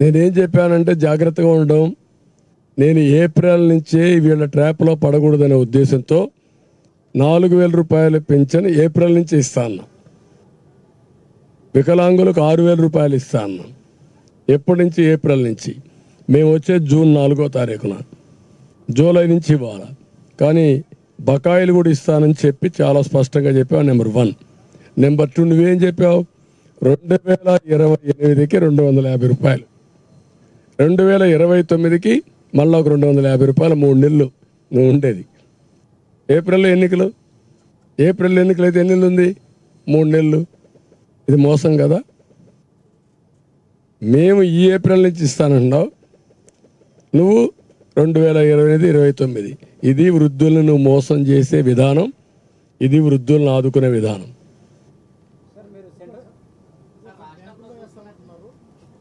నేనేం చెప్పానంటే జాగ్రత్తగా ఉండడం. నేను ఏప్రిల్ నుంచే వీళ్ళ ట్రాప్లో పడకూడదనే ఉద్దేశంతో నాలుగు వేల రూపాయలు పెంచని ఏప్రిల్ నుంచి ఇస్తాను వికలాంగులకు ఆరు వేల రూపాయలు ఇస్తాను ఎప్పటి నుంచి? ఏప్రిల్ నుంచి. మేము వచ్చే జూన్ నాలుగో తారీఖున. జూలై నుంచి ఇవ్వాలి. కానీ బకాయిలు కూడా ఇస్తానని చెప్పి చాలా స్పష్టంగా చెప్పావు నెంబర్ వన్. నెంబర్ టూ నువ్వేం చెప్పావు? రెండు వేల ఇరవై ఎనిమిదికి రెండు వందల యాభై రూపాయలు. రెండు వేల ఇరవై తొమ్మిదికి మళ్ళీ ఒక రెండు వందల యాభై రూపాయలు మూడు నెలలు నువ్వు ఉండేది. ఏప్రిల్లో ఎన్నికలు? ఏప్రిల్ ఎన్నికలు అయితే ఎన్ని నెలలు ఉంది? మూడు నెలలు. ఇది మోసం కదా. మేము ఈ ఏప్రిల్ నుంచి ఇస్తానంటున్నావు. నువ్వు రెండు వేల ఇరవై ఎనిమిది ఇరవై తొమ్మిది ఇది వృద్ధులను మోసం చేసే విధానం ఇది వృద్ధులను ఆదుకునే విధానం బ్యాంకులో వేస్తామంటున్నారు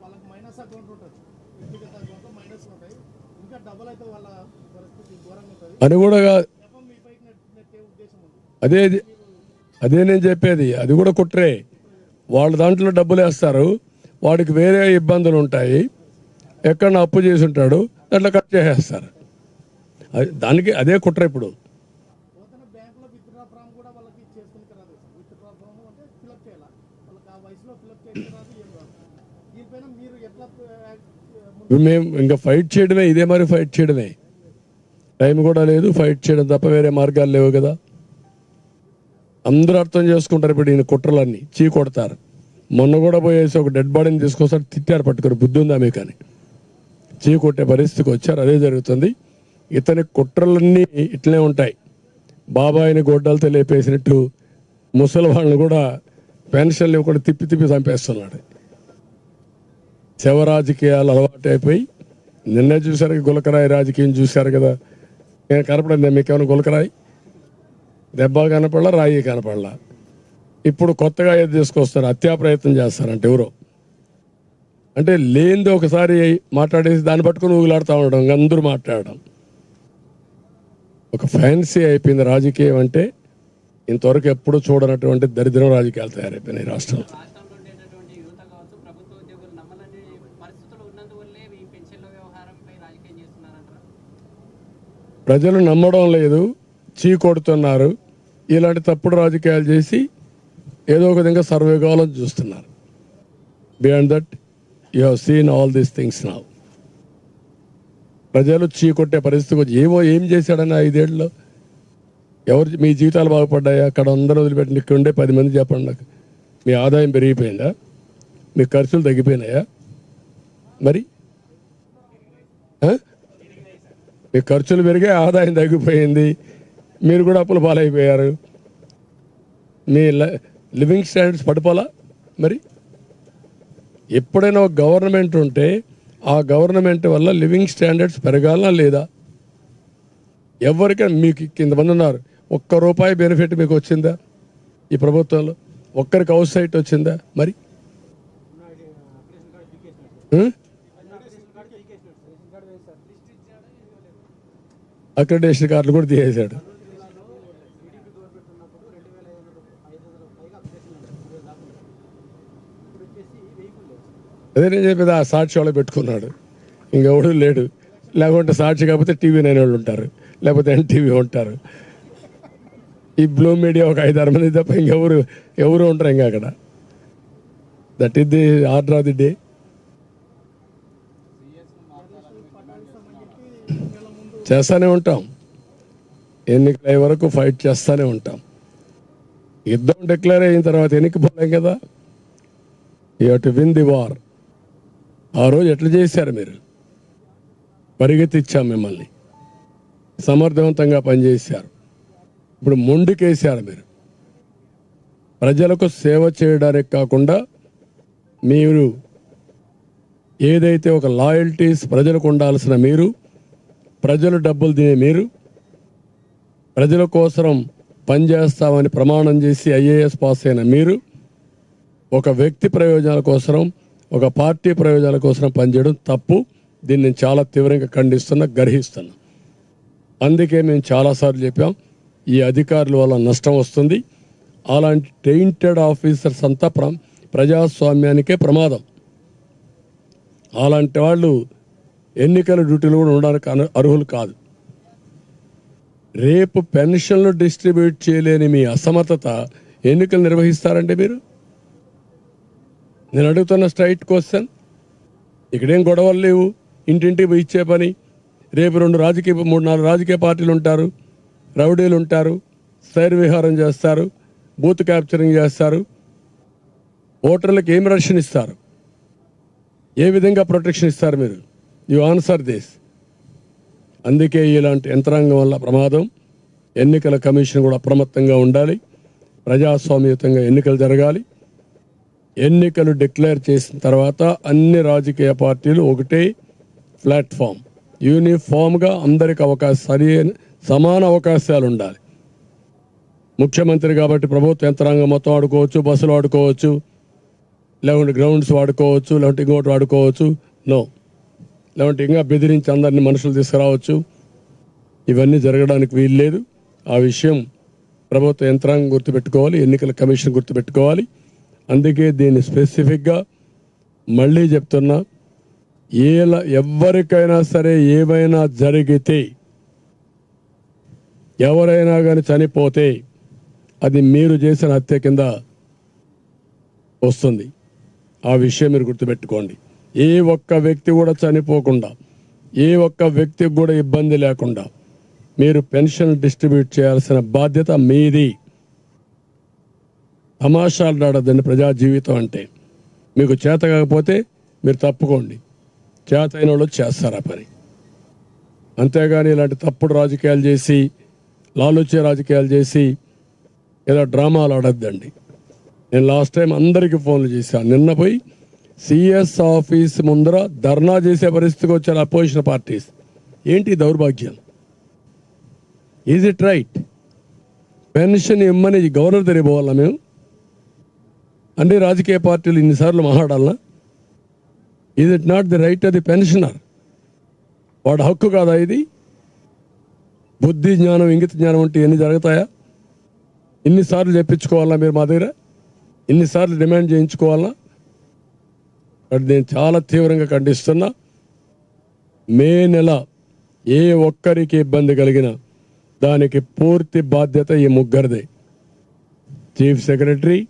వాళ్ళకి మైనస్ అకౌంట్ ఉంటుంది. వ్యక్తిగత అకౌంట్లో మైనస్ ఉంటాయి. ఇంకా డబుల్ అయితే వాళ్ళ పరిస్థితి ఘోరంగా ఉంటుంది. అని కూడా అదే అదే నేను చెప్పేది. అది కూడా కుట్రే. వాళ్ళ దాంట్లో డబ్బులు వేస్తారు. వాడికి వేరే ఇబ్బందులు ఉంటాయి. ఎక్కడ అప్పు చేసి ఉంటాడు. దాంట్లో కట్ చేసేస్తారు. అది- దానికి అదే కుట్ర ఇప్పుడు పోతన బ్యాంకులో విత్డ్రా ఫామ్ కూడా వాళ్ళకి చేసుకుని రాదు విత్డ్రా ఫామ్ అంటే ఫిలప్ చేయాలి వాళ్ళకి ఆ వయసులో ఫిలప్ చేసి రాదు ఏం రాదు దీనిపైన మీరు ఎట్లా ఆ, ముందు ఇప్పుడు మేము ఇంకా ఫైట్ చేయడమే ఇదే మరి ఫైట్ చేయడమే. టైం కూడా లేదు ఫైట్ చేయడం తప్ప వేరే మార్గాలు లేవు కదా. అందరూ అర్థం చేసుకుంటారు ఇప్పుడు ఈయన కుట్రలన్నీ చీ కొడతారు. మొన్న కూడా పోయేసి ఒక డెడ్ బాడీని తీసుకొస్తారు తిట్టారు పట్టుకుని బుద్ధి ఉందా మీకు అని. చీ కొట్టే పరిస్థితికి వచ్చారు అదే జరుగుతుంది. ఇతని కుట్రలన్నీ ఇట్లనే ఉంటాయి. బాబాయిని గొడ్డలతో లేపేసినట్టు ముసలి వాళ్ళని కూడా పెన్షన్లు కూడా తిప్పి తిప్పి చంపేస్తున్నాడు. శవ రాజకీయాలు అలవాటు అయిపోయి నిన్నే చూశారు గులకరాయి రాజకీయం చూశారు కదా. నేను కనపడింది మీకు ఏమైనా గులకరాయి? దెబ్బ కనపడలా రాయి కనపడలా? ఇప్పుడు కొత్తగా ఏది తీసుకొస్తారు హత్యా ప్రయత్నం చేస్తారంటే ఎవరో. అంటే లేనిది ఒకసారి మాట్లాడేసి దాన్ని పట్టుకుని ఊగులాడుతూ ఉండడం అందరూ మాట్లాడడం. ఒక ఫ్యాన్సీ అయిపోయింది రాజకీయం అంటే ఇంతవరకు ఎప్పుడు చూడనటువంటి దరిద్రం రాజకీయాలు తయారైపోయినాయి ఈ రాష్ట్రంలో రాష్ట్రంలో ఉండేటటువంటి యువత కావచ్చు ప్రభుత్వ ఉద్యోగులు నమ్మలేని పరిస్థితులు ఉన్నందువల్లే ఈ పెన్షన్ల వ్యవహారంపై రాజకీయం చేస్తున్నారంటారా ప్రజలు నమ్మడం లేదు చీ కొడుతున్నారు. ఇలాంటి తప్పుడు రాజకీయాలు చేసి ఏదో ఒక విధంగా సర్వే కావాలని చూస్తున్నారు. Beyond that you have seen all these things నా ప్రజలు చీ కొట్టే వచ్చి ఏమో ఏం చేశాడని ఐదేళ్ళలో ఎవరు మీ జీవితాలు బాగుపడ్డాయా? అక్కడ అందరూ వదిలిపెట్టండి ఇక్కడ ఉండే పది మంది చెప్పండి నాకు. మీ ఆదాయం పెరిగిపోయిందా? మీ ఖర్చులు తగ్గిపోయినాయా? మరి? మీ ఖర్చులు పెరిగే ఆదాయం తగ్గిపోయింది. మీరు కూడా అప్పుల పాలైపోయారు. మీ లివింగ్ స్టాండర్డ్స్ పడిపోలా మరి? ఎప్పుడైనా ఒక గవర్నమెంట్ ఉంటే ఆ గవర్నమెంట్ వల్ల లివింగ్ స్టాండర్డ్స్ పెరగాలనా లేదా? ఎవరికైనా మీకు కింద ఉన్నారు. ఒక్క రూపాయి బెనిఫిట్ మీకు వచ్చిందా ఈ ప్రభుత్వంలో? ఒక్కరికి హౌస్ సైట్ వచ్చిందా మరి? ఆ? అక్రిడేషన్ కార్డులు కూడా తీసేశాడు. అదే నేను చెప్పేది ఆ సాక్షి వాళ్ళు పెట్టుకున్నాడు. ఇంకెవడు లేడు. లేకుంటే సాక్షి కాకపోతే టీవీ నైన్ వాళ్ళు ఉంటారు. లేకపోతే ఎన్టీవీ ఉంటారు. ఈ బ్లూ మీడియా ఒక ఐదారు మంది తప్ప ఇంకెవరు ఎవరు ఉంటారు ఇంకా అక్కడ? That is the order of the day చేస్తూనే ఉంటాం. ఎన్నికలు వరకు ఫైట్ చేస్తూనే ఉంటాం. యుద్ధం డిక్లేర్ అయిన తర్వాత ఎన్నికపోలేం కదా? You to win the war. ఆ రోజు ఎట్లా చేశారు మీరు? పరిగెత్తిచ్చాం మిమ్మల్ని. సమర్థవంతంగా పనిచేశారు. ఇప్పుడు మొండికేశారు మీరు. ప్రజలకు సేవ చేయడానికి కాకుండా మీరు ఏదైతే ఒక లాయల్టీస్ ప్రజలకు ఉండాల్సిన మీరు ప్రజలు డబ్బులు తినే మీరు. ప్రజల కోసం పనిచేస్తామని ప్రమాణం చేసి ఐఏఎస్ పాస్ అయిన మీరు. ఒక వ్యక్తి ప్రయోజనాల కోసం ఒక పార్టీ ప్రయోజనాల కోసం పనిచేయడం తప్పు. దీన్ని నేను చాలా తీవ్రంగా ఖండిస్తున్నా గర్హిస్తున్నా. అందుకే మేము చాలాసార్లు చెప్పాం ఈ అధికారుల వల్ల నష్టం వస్తుంది. అలాంటి టెయింటెడ్ ఆఫీసర్స్ అంతా ప్ర ప్రజాస్వామ్యానికే ప్రమాదం. అలాంటి వాళ్ళు ఎన్నికల డ్యూటీలు కూడా ఉండడానికి అర్హులు కాదు. రేపు పెన్షన్లు డిస్ట్రిబ్యూట్ చేయలేని మీ అసమర్థత ఎన్నికలు నిర్వహిస్తారంటే మీరు? నేను అడుగుతున్న స్ట్రైట్ క్వశ్చన్ ఇక్కడేం గొడవలు లేవు. ఇంటింటికి ఇచ్చే పని. రేపు రెండు రాజకీయ మూడు నాలుగు రాజకీయ పార్టీలు ఉంటారు. రౌడీలు ఉంటారు. స్థైర్య విహారం చేస్తారు. బూత్ క్యాప్చరింగ్ చేస్తారు. ఓటర్లకు ఏమి రక్షణ ఇస్తారు? ఏ విధంగా ప్రొటెక్షన్ ఇస్తారు మీరు? యు ఆన్సర్ దిస్ అందుకే ఇలాంటి యంత్రాంగం వల్ల ప్రమాదం. ఎన్నికల కమిషన్ కూడా అప్రమత్తంగా ఉండాలి. ప్రజాస్వామ్యతంగా ఎన్నికలు జరగాలి. ఎన్నికలు డిక్లేర్ చేసిన తర్వాత అన్ని రాజకీయ పార్టీలు ఒకటే ప్లాట్ఫామ్. యూనిఫామ్గా అందరికి అవకాశం సరి సమాన అవకాశాలు ఉండాలి. ముఖ్యమంత్రి కాబట్టి ప్రభుత్వ యంత్రాంగం మొత్తం ఆడుకోవచ్చు బస్సులు ఆడుకోవచ్చు లేకుంటే గ్రౌండ్స్ వాడుకోవచ్చు లేకుంటే ఇంకోటి వాడుకోవచ్చు. నో లేకుంటే ఇంకా బెదిరించి అందరిని మనుషులు తీసుకురావచ్చు. ఇవన్నీ జరగడానికి వీలు లేదు. ఆ విషయం ప్రభుత్వ యంత్రాంగం గుర్తుపెట్టుకోవాలి ఎన్నికల కమిషన్ గుర్తుపెట్టుకోవాలి. అందుకే దీన్ని స్పెసిఫిక్గా మళ్ళీ చెప్తున్నా ఏల ఎవరికైనా సరే ఏమైనా జరిగితే ఎవరైనా కానీ చనిపోతే అది మీరు చేసిన హత్య కింద వస్తుంది. ఆ విషయం మీరు గుర్తుపెట్టుకోండి. ఏ ఒక్క వ్యక్తి కూడా చనిపోకుండా ఏ ఒక్క వ్యక్తికి కూడా ఇబ్బంది లేకుండా మీరు పెన్షన్ డిస్ట్రిబ్యూట్ చేయాల్సిన బాధ్యత మీది. తమాషాలు ఆడదండి ప్రజా జీవితం అంటే. మీకు చేత కాకపోతే మీరు తప్పుకోండి. చేత అయిన వాళ్ళు చేస్తారు ఆ పని. అంతేగాని ఇలాంటి తప్పుడు రాజకీయాలు చేసి లాలుచ్చే రాజకీయాలు చేసి ఏదో డ్రామాలు ఆడద్దండి. నేను లాస్ట్ టైం అందరికీ ఫోన్లు చేశాను. నిన్న పోయి సిఎస్ ఆఫీస్ ముందర ధర్నా చేసే పరిస్థితికి వచ్చారు అపోజిషన్ పార్టీస్. ఏంటి దౌర్భాగ్యం? ఈజ్ ఇట్ రైట్ పెన్షన్ ఇమ్మని గవర్నర్ దగ్గర పోవాలా మేము? అన్ని రాజకీయ పార్టీలు ఇన్నిసార్లు మాట్లాడాలనా is it not the right of the pensioner వాడు హక్కు కాదా ఇది? బుద్ధి జ్ఞానం ఇంగిత జ్ఞానం అంటే ఎన్ని జరుగుతాయా? ఇన్నిసార్లు చెప్పించుకోవాలా మీరు మా దగ్గర? ఇన్నిసార్లు డిమాండ్ చేయించుకోవాలా? నేను చాలా తీవ్రంగా ఖండిస్తున్నా మే నెల ఏ ఒక్కరికి ఇబ్బంది కలిగిన దానికి పూర్తి బాధ్యత ఈ ముగ్గురిదే. చీఫ్ సెక్రటరీ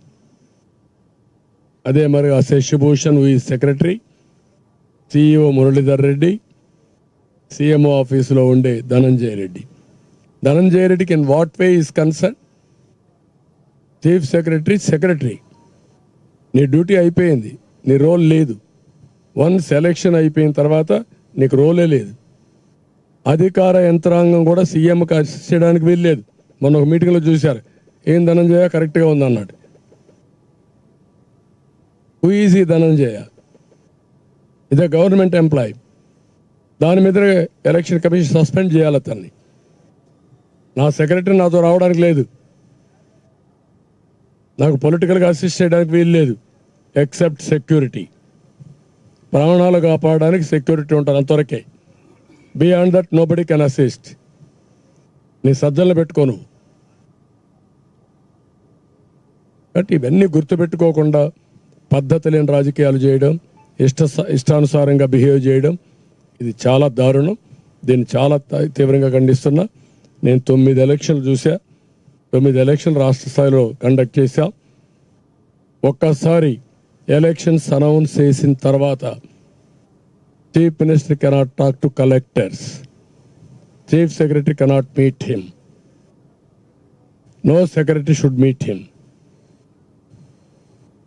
అదే మరి శశిభూషణ్ ఈ secretary CEO Muralidhar Reddy CMO ఆఫీసులో ఉండే ధనంజయ రెడ్డి. ధనంజయ రెడ్డికి in what way is concern? Chief secretary secretary నీ డ్యూటీ అయిపోయింది. నీ రోల్ లేదు. వన్ సెలెక్షన్ అయిపోయిన తర్వాత నీకు రోలే లేదు. అధికార యంత్రాంగం కూడా సీఎంకి అసిస్ట్ చేయడానికి వీల్లేదు. మొన్న ఒక మీటింగ్లో చూశారు. ఏం ధనంజయ? కరెక్ట్గా ఉంది అన్నాడు ధనంజయ? ఇదే గవర్నమెంట్ ఎంప్లాయీ దాని మీద ఎలక్షన్ కమిషన్ సస్పెండ్ చేయాలి అతన్ని. నా సెక్రటరీ నాతో రావడానికి లేదు. నాకు పొలిటికల్గా అసిస్ట్ చేయడానికి వీలు లేదు. ఎక్సెప్ట్ సెక్యూరిటీ ప్రాణాలు కాపాడడానికి సెక్యూరిటీ ఉంటారు అంతవరకే. Beyond that nobody can assist నీ సజ్జలు పెట్టుకోను. కాబట్టి ఇవన్నీ గుర్తుపెట్టుకోకుండా పద్ధతి లేని రాజకీయాలు చేయడం ఇష్ట ఇష్టానుసారంగా బిహేవ్ చేయడం ఇది చాలా దారుణం. దీన్ని చాలా తీవ్రంగా ఖండిస్తున్నా. నేను తొమ్మిది ఎలక్షన్లు చూసా తొమ్మిది ఎలక్షన్ రాష్ట్ర స్థాయిలో కండక్ట్ చేశా. ఒక్కసారి ఎలక్షన్స్ అనౌన్స్ చేసిన తర్వాత chief minister cannot talk to collectors chief secretary cannot meet him no secretary should meet him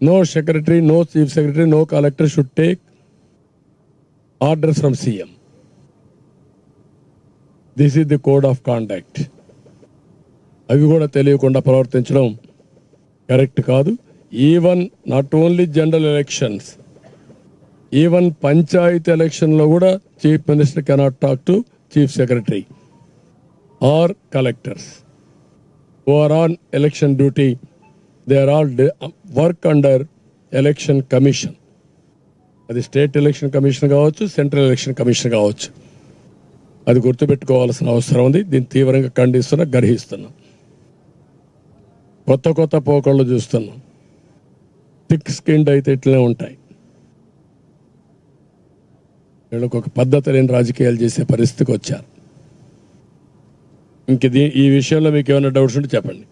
no secretary no chief secretary no collector should take orders from CM this is the code of contact అవి కూడా తెలియకుండా ప్రవర్తించడం correct కాదు. Even not only general elections even panchayat ఎలక్షన్లో కూడా chief minister cannot talk to chief secretary or collectors who are on election duty, they are all under um, work under అది state election commission కావచ్చు central election commission కావచ్చు. అది గుర్తుపెట్టుకోవాల్సిన అవసరం ఉంది. దీన్ని తీవ్రంగా ఖండిస్తున్నా గర్హిస్తున్నాం. కొత్త కొత్త పోకళ్ళు చూస్తున్నాం. థిక్ స్కిన్డ్ అయితే ఇట్లనే ఉంటాయి. వీళ్ళకి ఒక పద్ధతి లేని రాజకీయాలు చేసే పరిస్థితికి వచ్చారు. ఇంక దీ ఈ విషయంలో మీకు ఏమైనా డౌట్స్ ఉంటే చెప్పండి.